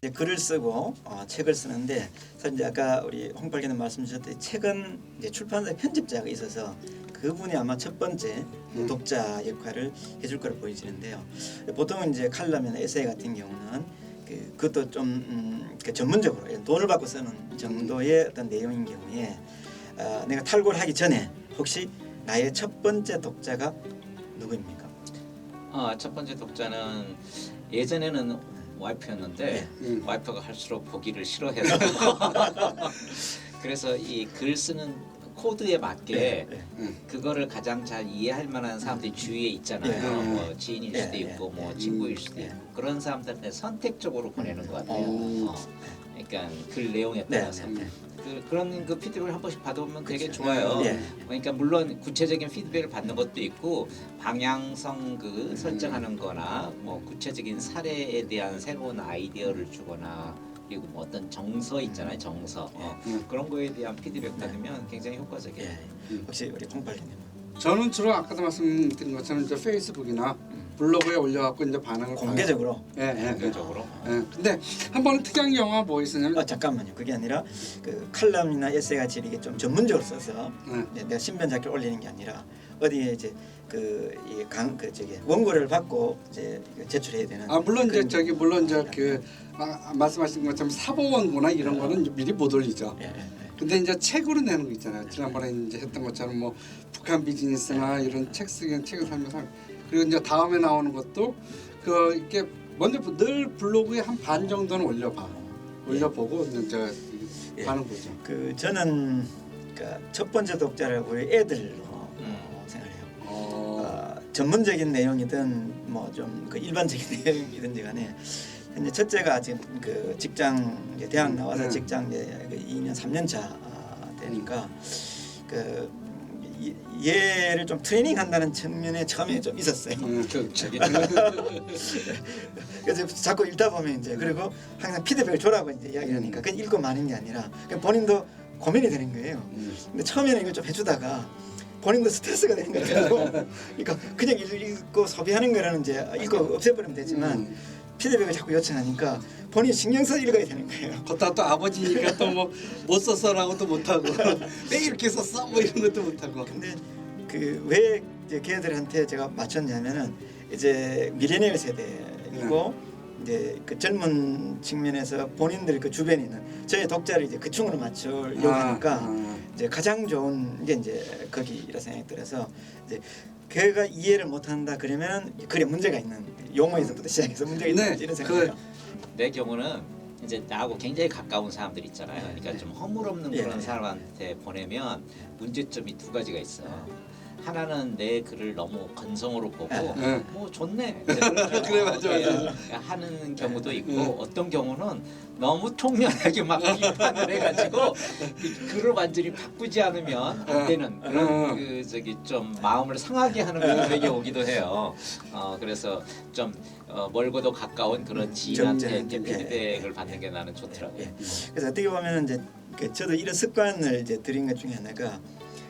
이제 글을 쓰고 어, 책을 쓰는데 사실 이제 아까 우리 홍팔기는 말씀 주셨듯이 책은 이제 출판사 편집자가 있어서 그분이 아마 첫 번째 음. 독자 역할을 해줄 거로 보여지는데요. 보통은 이제 칼럼이나 에세이 같은 경우는 그 그것도 좀 음, 그 전문적으로 돈을 받고 쓰는 정도의 어떤 내용인 경우에 어, 내가 탈고를 하기 전에 혹시 나의 첫 번째 독자가 누구입니까? 어, 첫 번째 독자는 예전에는 와이프였는데 음. 와이프가 할수록 보기를 싫어해서 그래서 이 글 쓰는 코드에 맞게 네. 음. 그거를 가장 잘 이해할 만한 사람들이 주위에 있잖아요. 예. 뭐 지인일 예, 수도 예, 있고 뭐 예. 친구일 수도 예. 있고 그런 사람들한테 선택적으로 보내는 것 같아요. 오. 어. 그러니까 글 내용에 네, 따라서 네, 네. 그, 그런 그 피드백을 한 번씩 받아보면 되게. 좋아요. 예. 그러니까 물론 구체적인 피드백을 받는 것도 있고 방향성 그 설정하는 거나 뭐 구체적인 사례에 대한 새로운 아이디어를 주거나 그리고 뭐 어떤 정서 있잖아요 정서 어, 음. 그런 거에 대한 피드백 받으면 굉장히 효과적이에요 예. 혹시 우리 홍팔기님 저는 주로 아까도 말씀드린 것처럼 이제 페이스북이나 블로그에 올려갖고 이제 반응을 공개적으로 봐요. 예, 예, 예. 공개적으로 예. 근데 한 번은 특이한 경우가 뭐 있었냐면 아 잠깐만요. 그게 아니라 그 칼럼이나 에세이 같이 이렇게 좀 전문적으로 써서 예. 이제 내가 신변 잡기를 올리는 게 아니라 어디에 이제 그이강그 저기 원고를 받고 이제 이거 제출해야 되는. 아 물론 이제 그런 저기 물론 이제 게그 아, 말씀하신 것처럼 사보원고나 이런 거는 이제 미리 못 올리죠. 예, 예, 근데 이제 책으로 내는 거 있잖아요. 지난번에 이제 했던 것처럼 뭐 북한 비즈니스나 이런 책 쓰기는 책을 살면서 그리고 이제 다음에 나오는 것도 그 이렇게 먼저 늘 블로그에 한 반 정도는 올려봐. 올려보고 이제 저 예. 반응 보죠. 예. 그 저는 그첫 번째 독자를 우리 애들로 어, 생각해요. 어, 어, 전문적인 내용이든 뭐 좀 그 일반적인 내용이든지 간에 현재 첫째가 아직 그 직장 이제 대학 나와서 네. 직장 이제 그 2년 3년 차 되니까 그 이- 얘를 좀 트레이닝 한다는 측면에 처음에 좀 있었어요. 음, 그, 저기 그래서 자꾸 읽다 보면 이제 그리고 항상 피드백을 줘라고 이제 이야기를 하니까 그냥 읽고 마는 게 아니라 본인도 고민이 되는 거예요. 음. 근데 처음에는 이걸 좀 해주다가 본인도 스트레스가 되는 거라고. 그러니까 그냥 읽고 소비하는 거는 이제 읽고 없애버리면 되지만 음. 피드백을 자꾸 요청하니까 본인 신경 써 읽어야 되는 거예요. 걷다. 또 아버지니까 또 뭐 못 썼어라고도 못하고. 왜 이렇게 썼어? 뭐 이런 것도 못하고. 근데 그 왜 이제 걔들한테 제가 맞췄냐면은 이제 미레니얼 세대이고 이제 그 젊은 측면에서 본인들 그 주변에 있는 저의 독자를 이제 그 층으로 맞추려고 하니까 아, 이제 가장 좋은 게 이제 거기라 생각이 들어서 이제 걔가 이해를 못한다 그러면 글에 문제가 있는 용어에서부터 시작해서 문제가 있는 네, 이런 그- 생각이에요. 내 경우는 이제 나하고 굉장히 가까운 사람들 있잖아요. 그러니까 좀 허물없는 예, 그런 예. 사람한테 보내면 문제점이 두 가지가 있어요. 하나는 내 글을 너무 건성으로 보고 예. 뭐 좋네 그래, 맞아, 맞아. 예, 하는 경우도 있고 예. 어떤 경우는 너무 통렬하게 막 비판을 해가지고 이 글을 완전히 바꾸지 않으면 안 되는 그런 예. 그 저기 좀 마음을 상하게 하는 메시지가 오기도 해요. 어 그래서 좀 어, 멀고도 가까운 그런 지인한테 예, 피드백을 예. 받는 게 나는 좋더라고요. 예. 그래서 어떻게 보면 이제 그 저도 이런 습관을 이제 들인 것 중에 하나가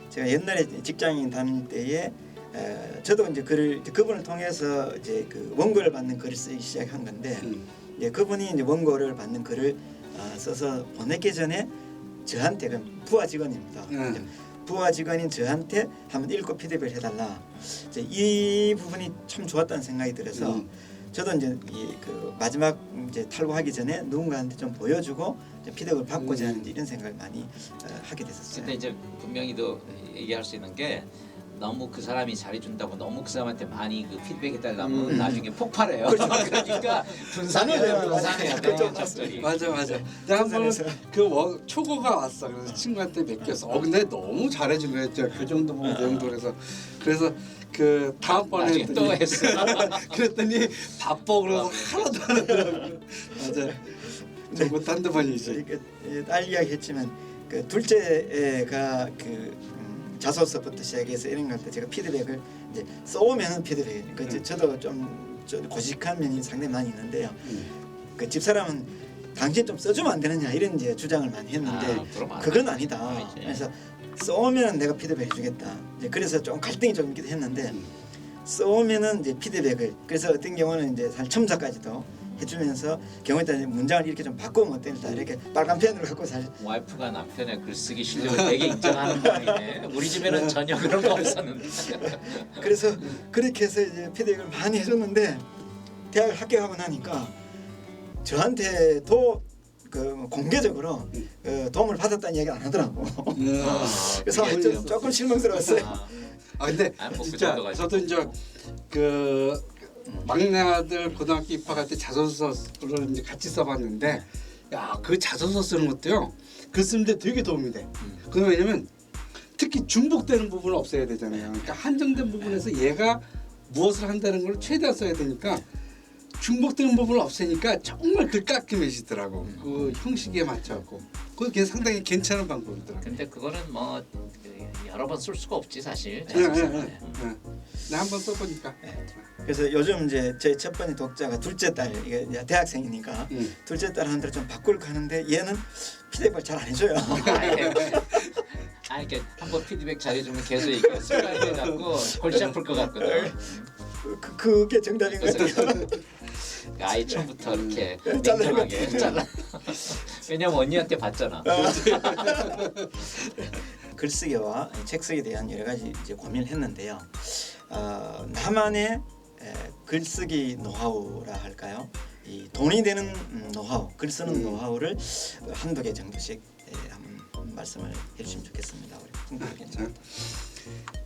제가 옛날에 직장인 다닐 때에 에, 저도 이제 글을 이제 그분을 통해서 이제 그 원고를 받는 글을 쓰기 시작한 건데 음. 예, 그분이 이제 원고를 받는 글을 아, 써서 보내기 전에 저한테 그 부하 직원입니다. 네. 이제 부하 직원인 저한테 한번 읽고 피드백을 해달라. 이제 이 부분이 참 좋았다는 생각이 들어서 음. 저도 이제 이 그 마지막 이제 탈고하기 전에 누군가한테 좀 보여주고 이제 피드백을 받고자 음. 하는 이런 생각을 많이 어, 하게 됐었어요. 근데 이제 분명히도 얘기할 수 있는 게 너무 그 사람이 잘해준다고 너무 그 사람한테 많이 그 피드백 해달라면 음. 나중에 폭발해요. 그렇죠. 그러니까 분산해야 돼요. 나눠져요. 분산해야 그렇죠. 돼요. 적절히. 맞아 맞아. 내가 한번 부산에서. 그 워- 초고가 왔어. 그래서 친구한테 맡겼어. 어 근데 너무. 진짜 그 정도 보고 그 정도 그래서 그래서 그 다음번에 나중에 또 했어. 그랬더니 바빠 그래서 하나도 안 하더라고. 맞아. 저거 한두 번이지. 이렇게 예, 딸 이야기 했지만 그 둘째가 그 음, 자소서부터 시작해서 이런 것때 제가 피드백을 이제 써오면 피드백이니까 그 이제 음. 저도 좀, 좀 고식한 면이 상당히 많이 있는데요. 음. 그 집사람은 당신 좀 써주면 안 되느냐 이런 이제 주장을 많이 했는데 아, 그럼 안 그건. 아니다. 아니지. 그래서 써오면 내가 피드백 해주겠다. 이제 그래서 좀 갈등이 좀 있기도 했는데 음. 써오면은 이제 피드백을 그래서 어떤 경우는 이제 사실 첨삭까지도 해주면서 경우에 따라 문장을 이렇게 좀 바꾸면 어떨까 이렇게 빨간 펜으로 갖고 사실 와이프가 남편의 글쓰기 실력을 되게 인정하는 모양이네. 우리 집에는 전혀 그런 거 없었는데. 그래서 그렇게 해서 이제 피드백을 많이 해줬는데 대학을 합격하고 나니까 저한테도 그 공개적으로 그 도움을 받았다는 얘기 안 하더라고. 음. 그래서 그게 좀, 좀- 조금 실망스러웠어요. 아, 아 근데 아, 뭐그 진짜 정도가 저도 이제 그 막내 아들 고등학교 입학할 때 자소서를 이제 같이 써봤는데 야 그 자소서 쓰는 것도요 글 쓰는데 되게 도움이 돼. 그 왜냐면 특히 중복되는 부분을 없애야 되잖아요. 그러니까 한정된 부분에서 얘가 무엇을 한다는 걸 최대한 써야 되니까 중복되는 부분을 없애니까 정말 글 깔끔해지더라고. 그 형식에 맞춰갖고 그게 상당히 괜찮은 방법이더라고. 근데 그거는 뭐 여러 번 쓸 수가 없지 사실. 예, 예, 예. 예. 나 한번 써보니까. 그래서 요즘 이제 제 첫 번째 독자가 둘째 딸 이게 이제 대학생이니까 음. 둘째 딸한테 좀 바꿀까 하는데 얘는 피드백을 잘 안 해줘요. 아, 이렇게 아 이렇게 한번 피드백 잘해주면 계속 이렇게 습관돼 갖고 골치 아플 것 같거든. 그, 그게 정답인 것 같아요. 그 아이 처음부터 이렇게 잘라면 냉정하게 잘라. 왜냐면 언니한테 봤잖아. 글쓰기와 책쓰기에 대한 여러 가지 이제 고민을 했는데요. 어, 나만의 에, 글쓰기 노하우라 할까요? 이 돈이 되는 음, 노하우, 글 쓰는 음. 노하우를 한두 개 정도씩 에, 한번 말씀을 해주시면 좋겠습니다. 우리 홍보님. 자,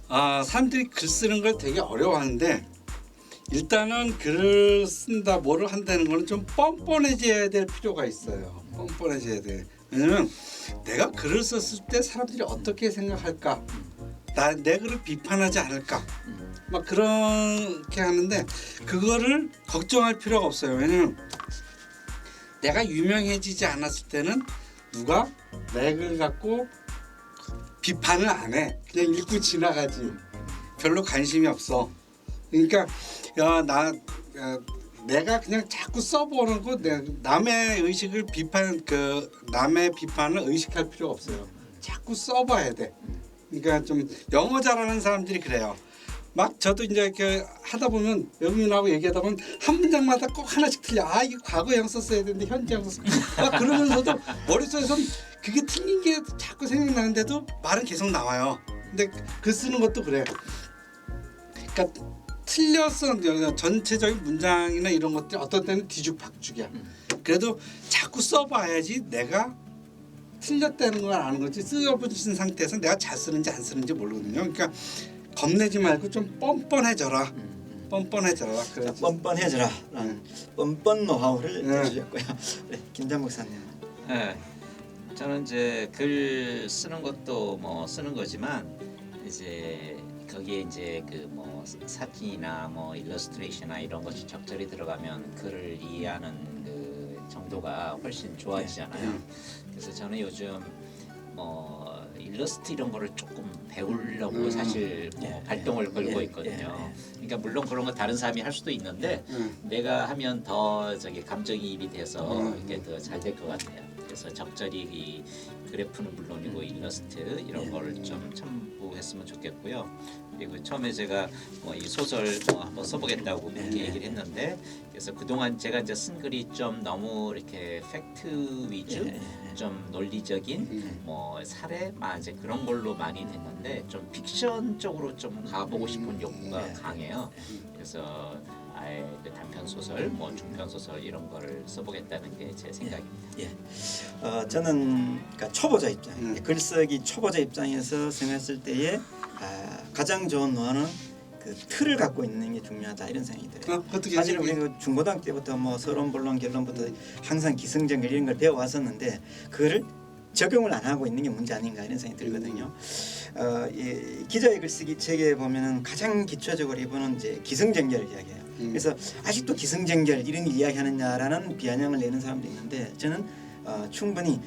아 사람들이 글 쓰는 걸 되게 어려워하는데 일단은 글을 쓴다 뭐를 한다는 거는 좀 뻔뻔해져야 될 필요가 있어요. 뻔뻔해져야 돼. 왜냐면 내가 글을 썼을 때 사람들이 어떻게 생각할까? 나 내 글을 비판하지 않을까? 음, 막 그렇게 하는데 그거를 걱정할 필요가 없어요. 왜냐면 내가 유명해지지 않았을 때는 누가 내 글 갖고 비판을 안 해. 그냥 읽고 지나가지. 별로 관심이 없어. 그러니까 야나 내가 그냥 자꾸 써보는 거 내- 남의 의식을 비판 그 남의 비판을 의식할 필요가 없어요. 자꾸 써봐야 돼. 그러니까 좀 영어 잘하는 사람들이 그래요. 막 저도 이제 이렇게 하다 보면 영민하고 얘기하다 보면 한 문장마다 꼭 하나씩 틀려. 아 이게 과거형 썼어야 되는데 현재형 썼어. 막 그러면서도 머릿속에선 그게 틀린 게 자꾸 생각나는데도 말은 계속 나와요. 근데 글 쓰는 것도 그래. 그러니까 틀렸어 전체적인 문장이나 이런 것들 어떤 때는 뒤죽박죽이야. 그래도 자꾸 써봐야지 내가 틀렸다는 걸 아는 거지 쓰여붙인 상태에서 내가 잘 쓰는지 안 쓰는지 모르거든요. 그러니까 겁내지 말고 좀 뻔뻔해져라. 음, 뻔뻔해져라. 자, 그래야지. 뻔뻔해져라 라는 뻔뻔 노하우를 네. 해주셨고요. 네, 김장 목사님. 네, 저는 이제 글 쓰는 것도 뭐 쓰는 거지만 이제 거기에 이제 그 뭐 사진이나 뭐 일러스트레이션이나 이런 것이 적절히 들어가면 글을 이해하는 그 정도가 훨씬 좋아지잖아요. 네. 그래서 저는 요즘 뭐 일러스트 이런 거를 조금 배우려고 음. 사실 뭐 예, 발동을 예, 걸고 예, 있거든요. 예, 예. 그러니까 물론 그런 거 다른 사람이 할 수도 있는데 응. 내가 하면 더 저기 감정이입이 돼서 음. 이게 더 잘 될 것 같아요. 그래서 적절히 이 그래프는 물론이고 일러스트 이런 예. 거를 좀 첨부했으면 좋겠고요. 그리고 처음에 제가 뭐이 소설 뭐 한번 써보겠다고 그렇게 네. 얘기를 했는데 그래서 그동안 제가 이제 쓴 글이 좀 너무 이렇게 팩트 위주, 예, 예, 좀 논리적인 음. 뭐 사례만 이제 그런 걸로 많이 됐는데 좀 픽션 쪽으로 좀 가보고 싶은 욕구가 네. 강해요. 그래서 그 단편 소설, 뭐 중편 소설 이런 거를 써보겠다는 게 제 생각입니다. 예. 어, 저는 그러니까 초보자 입장, 음. 글쓰기 초보자 입장에서 생각했을 때에 아, 가장 좋은 노하는 그 틀을 갖고 있는 게 중요하다 이런 생각이 들어요. 어, 어떻게 사실 우리? 그 중고등학교 때부터 뭐 서론, 본론, 결론부터 항상 기승전결 이런 걸 배워 왔었는데 그거를 적용을 안 하고 있는 게 문제 아닌가 이런 생각이 들거든요. 어, 이 기자의 글쓰기 책에 보면은 가장 기초적으로 이분은 이제 기승전결을 이야기해요. 음. 그래서 아직도 기승전결 이런 걸 이야기하느냐라는 비아냥을 내는 사람도 있는데 저는 어, 충분히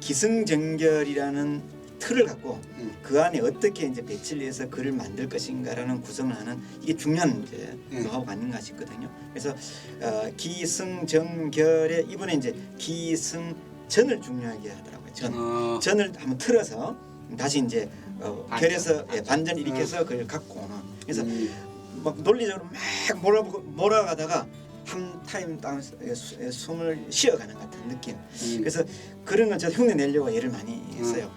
기승전결이라는 틀을 갖고 음. 그 안에 어떻게 이제 배치를 해서 글을 만들 것인가라는 구성을 하는 이게 중요한 이제 음. 노하우가 아닌가 싶거든요. 그래서 어, 기승전결에 이번에 이제 기승전을 중요하게 하더라고요. 전 어, 전을 한번 틀어서 다시 이제 어, 결해서 예, 반전. 반전 일으켜서 그걸 갖고 오는 그래서 음. 막 논리적으로 막 몰아보고 몰아가다가 한 타임 에, 숨을 쉬어가는 것 같은 느낌. 음. 그래서 그런 걸 제가 흉내 내려고 예를 많이 했어요.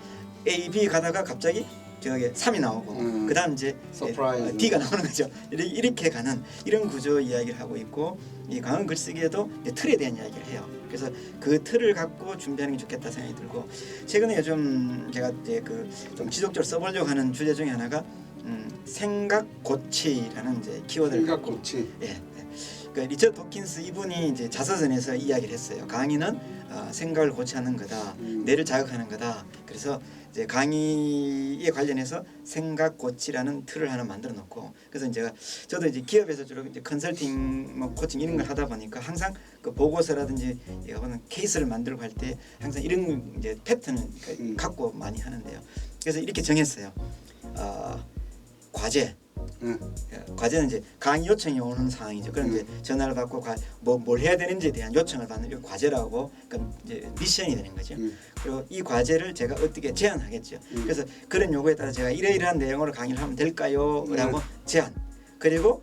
A, B 가다가 갑자기 저기 3이 나오고 음. 그다음 이제 서프라이즈. 에, D가 나오는 거죠. 이렇게, 가는 이런 구조 이야기를 하고 있고 이 강은 글쓰기에도 틀에 대한 이야기를 해요. 그래서 그 틀을 갖고 준비하는 게 좋겠다 생각이 들고 최근에 요즘 제가 이제 그 좀 지속적으로 써보려고 하는 주제 중에 하나가 음, 생각 고치라는 이제 키워드를 생각 갖고 고치. 예. 예. 그 리처드 도킨스 이분이 이제 자서전에서 이야기를 했어요. 강의는 어, 생각을 고치는 거다. 음. 뇌를 자극하는 거다. 그래서 이제 강의에 관련해서 생각 고치라는 틀을 하나 만들어 놓고 그래서 이제 제가 저도 이제 기업에서 주로 이제 컨설팅 뭐 코칭 이런 걸 하다 보니까 항상 그 보고서라든지 이거는 케이스를 만들고 할 때 항상 이런 이제 패턴을 음. 갖고 많이 하는데요. 그래서 이렇게 정했어요. 어, 과제 응. 예, 과제는 이제 강의 요청이 오는 상황이죠. 그럼 이제 전화를 받고 과, 뭐, 뭘 해야 되는지에 대한 요청을 받는 이 과제라고 그럼 이제 미션이 되는 거죠. 음. 그리고 이 과제를 제가 어떻게 제안하겠죠. 음. 그래서 그런 요구에 따라 제가 이러이러한 내용으로 강의를 하면 될까요? 음. 라고 제안. 그리고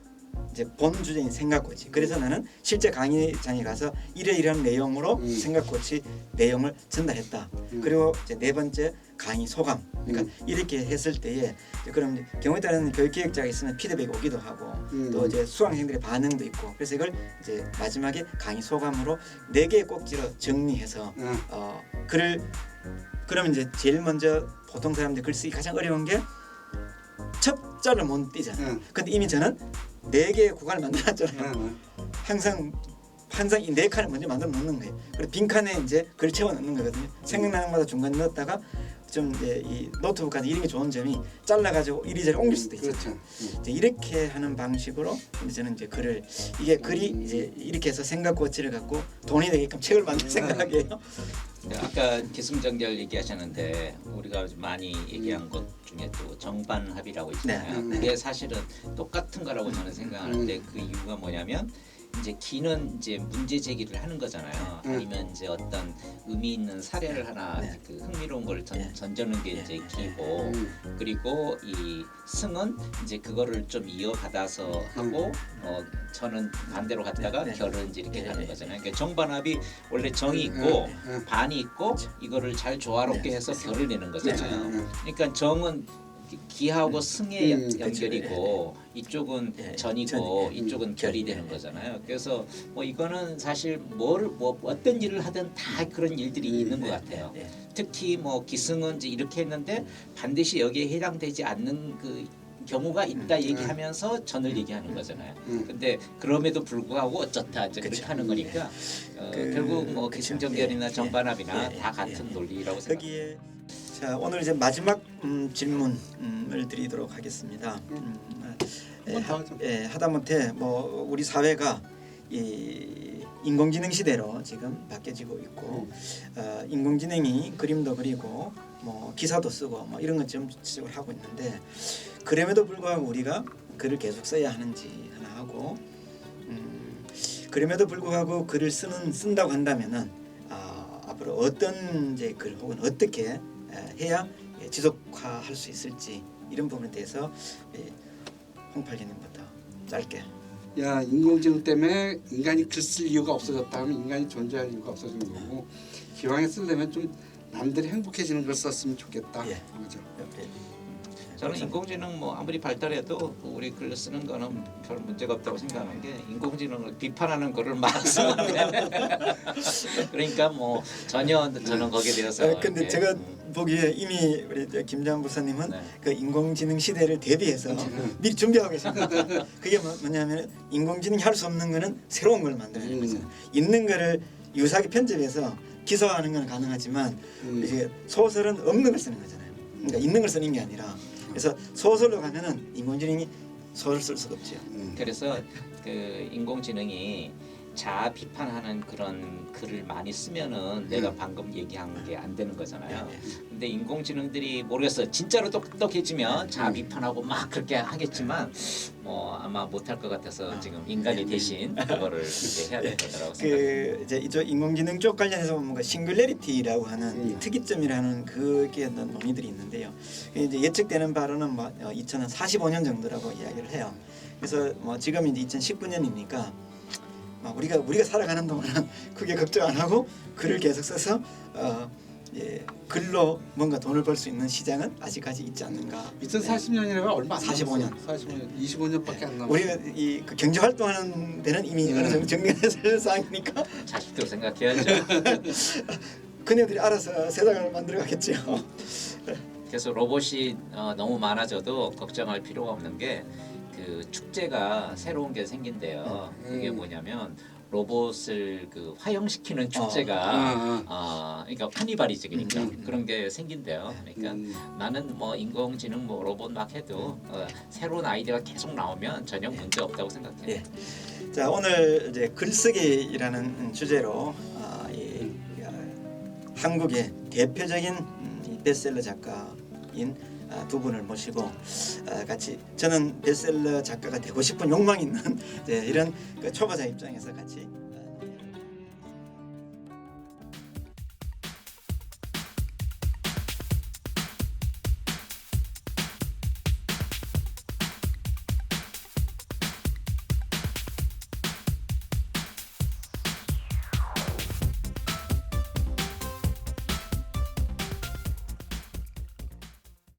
이제 본 주제인 생각고치. 그래서 나는 실제 강의장에 가서 이러이러한 내용으로 음. 생각고치 내용을 전달했다. 음. 그리고 이제 네 번째 강의 소감. 그러니까 음. 이렇게 했을 때에 그럼 경우에 따른 교육 기획자가 있으면 피드백이 오기도 하고 음. 또 이제 수강생들의 반응도 있고 그래서 이걸 이제 마지막에 강의 소감으로 네 개의 꼭지로 정리해서 응. 어 글을 그러면 이제 제일 먼저 보통 사람들 글쓰기 가장 어려운 게 첩자를 못 띄잖아요. 응. 근데 이미 저는 네 개의 구간을 만들었잖아요. 응. 항상 항상 이 네 칸을 먼저 만들어 놓는 거예요. 그리고 빈 칸에 이제 글 채워 넣는 거거든요. 생각나는 마다 중간 에 넣었다가 좀 이제 이 노트북까지 이름이 좋은 점이 잘라 가지고 이리저리 옮길 수도 있어요. 그렇죠. 응. 이제 이렇게 하는 방식으로 이제 저는 이제 글을 이게 글이 이제 이렇게 해서 생각 고치를 갖고 돈이 되게끔 책을 만들 생각이에요. 아까 기승전결 얘기하셨는데 우리가 많이 얘기한 것 중에 또 정반합이라고 있잖아요. 네. 그게 사실은 똑같은 거라고 저는 생각하는데 음. 그 이유가 뭐냐면 이제 기는 이제 문제 제기를 하는 거잖아요. 음. 아니면 이제 어떤 의미 있는 사례를 하나 네. 그 흥미로운 걸 전, 네. 던져는 게 네. 이제 기고 음. 그리고 이 승은 이제 그거를 좀 이어받아서 하고 어 저는 반대로 갔다가 네, 네. 결은 이제 이렇게 네, 가는 네. 거잖아요. 그러니까 정반합이 원래 정이 있고 응. 응. 반이 있고 이거를 잘 조화롭게 네. 해서 결을 내는 거잖아요. 응. 그러니까 정은 기하고 승의 음, 연- 그렇죠. 연결이고 이쪽은 네, 전이고 전이, 네. 이쪽은 음, 결이 결, 되는 네. 거잖아요. 그래서 뭐 이거는 사실 뭘 뭐 어떤 일을 하든 다 그런 일들이 음, 있는 것 네, 같아요. 네. 특히 뭐 기승은 이제 이렇게 했는데 반드시 여기에 해당되지 않는 그 경우가 있다 음, 얘기하면서 전을 얘기하는 거잖아요. 음. 근데 그럼에도 불구하고 어쩌다 이제 그렇게 그쵸. 하는 거니까 어, 그, 결국 뭐 그쵸. 기승전결이나 예, 정반합이나 예, 다 예, 같은 예. 논리라고 생각합니다. 거기에 자 오늘 이제 마지막 음, 질문을 드리도록 하겠습니다. 음, 예, 하. 예, 하다못해 뭐 우리 사회가 이 인공지능 시대로 지금 바뀌어지고 있고 어, 인공지능이 그림도 그리고 뭐 기사도 쓰고 뭐 이런 것좀 지적을 하고 있는데 그럼에도 불구하고 우리가 글을 계속 써야 하는지 하나 하고 음, 그럼에도 불구하고 글을 쓰는 쓴다고 한다면은 아, 앞으로 어떤 이제 글 혹은 어떻게 에, 해야 예, 지속화할 수 있을지 이런 부분에 대해서 예, 홍팔기님부터 짧게. 야 인공지능 때문에 인간이 글 쓸 이유가 없어졌다 하면 인간이 존재할 이유가 없어진 거고 기왕에 쓰려면 좀 남들이 행복해지는 걸 썼으면 좋겠다. 예. 그죠? 옆에 저는 인공지능 뭐 아무리 발달해도 우리 글 쓰는 거는 별 문제가 없다고 생각하는 게 인공지능을 비판하는 글을 막 쓰면 그러니까 뭐 전혀 저는 거기에 대해서 어, 근데 이렇게, 제가 음, 보기에 이미 우리 김장 부사님은 네. 그 인공지능 시대를 대비해서 미리 준비하고 계십니다. 그게 뭐, 뭐냐면 인공지능이 할 수 없는 거는 새로운 걸 만드는 음. 거잖아요. 있는 거를 유사하게 편집해서 기소하는 건 가능하지만 음. 이제 소설은 없는 걸 쓰는 거잖아요. 그러니까 있는 걸 쓰는 게 아니라 그래서 소설로 가면은 인공지능이 소설 쓸 수가 없죠. 음. 그래서 그 인공지능이 자아 비판하는 그런 글을 많이 쓰면은 내가 방금 얘기한 게 안 되는 거잖아요. 네, 근데 인공지능들이 모르겠어 진짜로 똑똑해지면 자아 비판하고 막 그렇게 하겠지만 뭐 아마 못할 것 같아서 아, 지금 인간이 네. 대신 그거를 이제 해야 될 거라고 생각합니다. 그 이제 이쪽 인공지능 쪽 관련해서 뭔가 싱글레리티라고 하는 이 음. 특이점이라는 그게 어떤 논의들이 있는데요. 이제 예측되는 바로는 뭐 2045년 정도라고 이야기를 해요. 그래서 뭐 지금 이제 2019년이니까 막 우리가 우리가 살아가는 동안은 크게 걱정 안 하고 글을 계속 써서 어, 예, 글로 뭔가 돈을 벌 수 있는 시장은 아직까지 있지 않는가. 2040년이라면 얼마 안 45 년. 45년, 25년밖에 안 남았어. 우리가 이그 경제 활동하는 데는 이미 어느 정도 정리해서 상이니까 자식도 생각해야죠. 그녀들이 알아서 세상을 만들어 가겠죠. 그래서 로봇이 어, 너무 많아져도 걱정할 필요가 없는 게 그 축제가 새로운 게 생긴대요. 그게 음. 뭐냐면 로봇을 그 화형시키는 아, 축제가 아. 어, 그러니까 카니발이직이니까 음. 그런 게 생긴대요. 그러니까 음. 나는 뭐 인공지능 뭐 로봇 막 해도 어, 새로운 아이디어가 계속 나오면 전혀 문제 없다고 생각해요. 예. 자 오늘 이제 글쓰기라는 주제로 아, 이, 아, 한국의 대표적인 음, 이 베스트셀러 작가 인 아, 두 분을 모시고 아, 같이 저는 베스트셀러 작가가 되고 싶은 욕망이 있는 이제 이런 그 초보자 입장에서 같이